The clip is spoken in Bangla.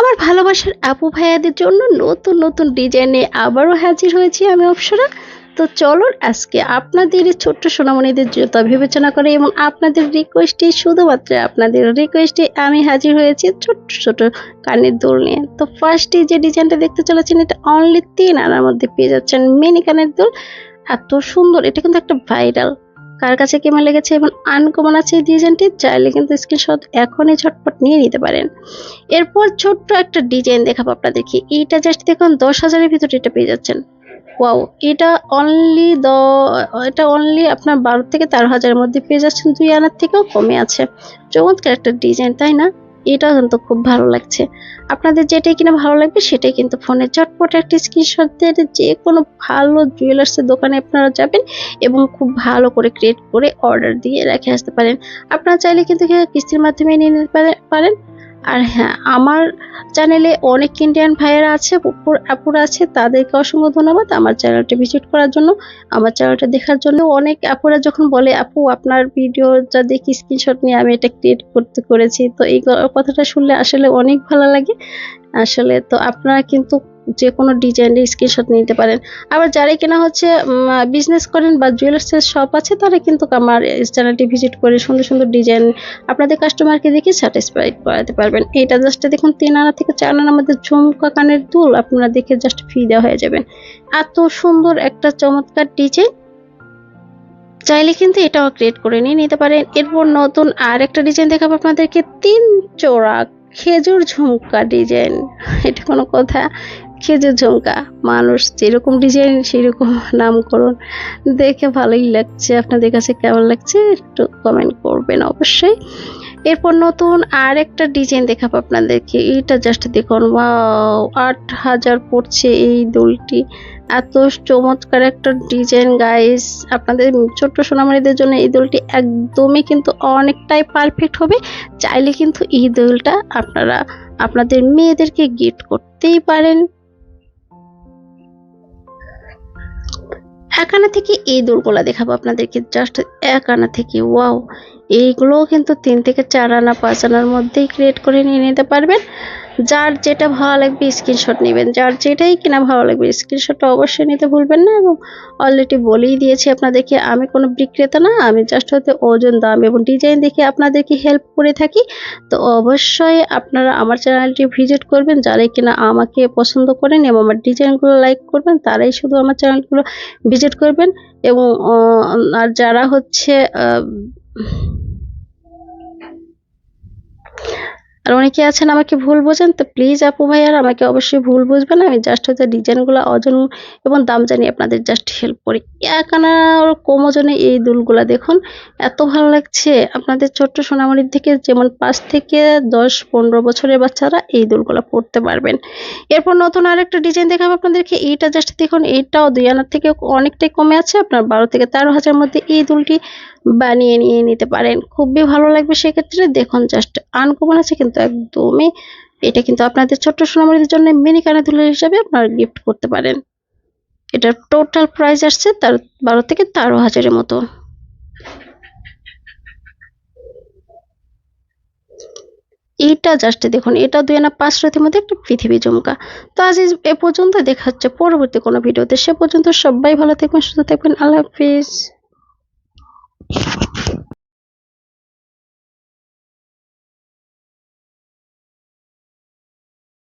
আমার ভালোবাসার আপু ভাইয়াদের জন্য নতুন নতুন ডিজাইনে আবারও হাজির হয়েছি আমি অপসরা। তো চলো আজকে আপনাদের ছোট্ট সোনামণিদের জুতা বিবেচনা করে এবং আপনাদের রিকোয়েস্টে শুধুমাত্র আপনাদের রিকোয়েস্টে আমি হাজির হয়েছি ছোট্ট ছোট কানের দুল নিয়ে। তো ফার্স্টে যে ডিজাইনটা দেখতে চলেছেন, এটা অনলি তিন আনার মধ্যে পেয়ে যাচ্ছেন মিনি কানের দুল। এত সুন্দর, এটা কিন্তু একটা ভাইরাল কার কাছে কেমন লেগেছে এবং আনকমন আছে এই ডিজাইনটি চাইলে কিন্তু স্ক্রিনশট এখনই ঝটপট নিয়ে নিতে পারেন। এরপর ছোট্ট একটা ডিজাইন দেখাবো আপনাদেরকে। এইটা জাস্ট দেখুন, দশ হাজারের ভিতরে এটা পেয়ে যাচ্ছেন। ওয়াও এটা অনলি দ, এটা অনলি আপনার বারো থেকে তেরো হাজারের মধ্যে পেয়ে যাচ্ছেন। দুই আনার থেকেও কমে আছে। চমৎকার একটা ডিজাইন তাই না? এটা কিন্তু খুব ভালো লাগছে। আপনাদের যেটাই কিনা ভালো লাগবে সেটাই কিন্তু ফোনে চটপট একটা স্ক্রিনশট দিয়ে যে কোনো ভালো জুয়েলার্সের দোকানে আপনারা যাবেন এবং খুব ভালো করে ক্রিয়েট করে অর্ডার দিয়ে রেখে আসতে পারেন। আপনারা চাইলে কিন্তু কিস্তির মাধ্যমে নিয়ে নিতে পারেন। আর হ্যাঁ আমার চ্যানেলে অনেক ইন্ডিয়ান ভাইয়েরা আছে, আপুর আছে, তাদেরকে অসংখ্য ধন্যবাদ আমার চ্যানেলটা ভিজিট করার জন্য, আমার চ্যানেলটা দেখার জন্য। অনেক আপুরা যখন বলে, আপু, আপনার ভিডিও যা দেখি স্ক্রিনশট নিয়ে আমি এটা ক্রিয়েট করতে করেছি। তো এই কথাটা শুনলে আসলে অনেক ভালো লাগে। আসলে তো আপনারা কিন্তু যে কোনো ডিজাইনের স্ক্রিনশট নিতে পারেন। আবার যারাই কেনা হচ্ছে বিজনেস করেন বা জুয়েলার্সের শপ আছে, তারা কিন্তু আমার চ্যানেলটি ভিজিট করে সুন্দর সুন্দর ডিজাইন আপনাদের কাস্টমারকে দেখে স্যাটিসফাইড করাতে পারবেন। এটা জাস্ট দেখুন, তিন আনা থেকে চার আনার মধ্যে ঝুমকা কানের দুল আপনারা দেখে জাস্ট ফি দেওয়া হয়ে যাবেন। এত সুন্দর একটা চমৎকার ডিজাইন চাইলে কিন্তু এটাও ক্রিয়েট করে নিয়ে নিতে পারেন। এরপর নতুন আর একটা ডিজাইন দেখাবো আপনাদেরকে, তিন চোরা খেজুর ঝুমকা ডিজাইন এটা কোনো কথা। খেজুর ঝুমকা মানুষ যেরকম ডিজাইন সেরকম নামকরণ। দেখে ভালোই লাগছে। আপনাদের কাছে কেমন লাগছে একটু কমেন্ট করবেন অবশ্যই। এরপর নতুন আর একটা ডিজাইন দেখাবো আপনাদেরকে। এইটা জাস্ট দেখুন ওয়াও আট হাজার পড়ছে এই দুলটি। এত চমৎকার একটা ডিজাইন গাইস আপনাদের ছোট্ট সোনামারিদের জন্য এই দোলটি একদমই কিন্তু অনেকটাই পারফেক্ট হবে। চাইলে কিন্তু এই দোলটা আপনারা আপনাদের মেয়েদেরকে গিফট করতেই পারেন। এক আনা থেকে এই দোলগুলা দেখাবো আপনাদেরকে। জাস্ট এক আনা থেকে ওয়াও এইগুলোও কিন্তু তিন থেকে চার আনা, পাঁচ আনার মধ্যেই ক্রিয়েট করে নিয়ে নিতে পারবেন। যার যেটা ভালো লাগবে স্ক্রিনশট নেবেন। যার যেটাই কিনা ভালো লাগবে স্ক্রিনশটটা অবশ্যই নিতে ভুলবেন না এবং অলরেডি বলেই দিয়েছি আপনাদেরকে, আমি কোনো বিক্রেতা না, আমি জাস্ট হতে ওজন, দাম এবং ডিজাইন দেখে আপনাদেরকে হেল্প করে থাকি। তো অবশ্যই আপনারা আমার চ্যানেলটি ভিজিট করবেন, যারাই কিনা আমাকে পছন্দ করেন এবং আমার ডিজাইনগুলো লাইক করবেন, তারাই শুধু আমার চ্যানেলগুলো ভিজিট করবেন এবং আর যারা হচ্ছে আর অনেকে আছেন আমাকে ভুল বোঝেন? তো প্লিজ আপু ভাই, আর আমাকে অবশ্যই ভুল বুঝবেন। আমি জাস্ট হচ্ছে ডিজাইনগুলো ওজন এবং দাম জানি আপনাদের জাস্ট হেল্প করি। এক আনার কম ওজনে এই দুলগুলা দেখুন। এত ভালো লাগছে। আপনাদের ছোট্ট সোনামণির থেকে যেমন পাঁচ থেকে দশ, পনেরো বছরের বাচ্চারা এই দুলগুলা পরতে পারবেন। এরপর নতুন আরেকটা ডিজাইন দেখাবো আপনাদেরকে। এইটা জাস্ট দেখুন, এইটাও দুই আনার থেকে অনেকটাই কমে আছে। আপনার বারো থেকে তেরো হাজার মধ্যে এই দুলটি বানিয়ে নিয়ে নিতে পারেন। খুবই ভালো লাগবে সেক্ষেত্রে দেখুন জাস্ট আনকমন আছে কিন্তু একদমই। এটা কিন্তু আপনাদের ছোট্ট সোনামণিদের জন্য মিনি কানে দুলের হিসাবে আপনারা গিফট করতে পারেন। এটার টোটাল প্রাইস আসছে তার বারো থেকে তেরো হাজারের মতো। এইটা জাস্ট দেখুন, এটা দুই আনা পাঁচ রাতের মধ্যে একটা পৃথিবী জমকা তো আজ এ পর্যন্ত দেখা হচ্ছে পরবর্তী কোনো ভিডিওতে। সে পর্যন্ত সবাই ভালো থাকবেন, সুস্থ থাকবেন। আল্লাহ হাফিজ।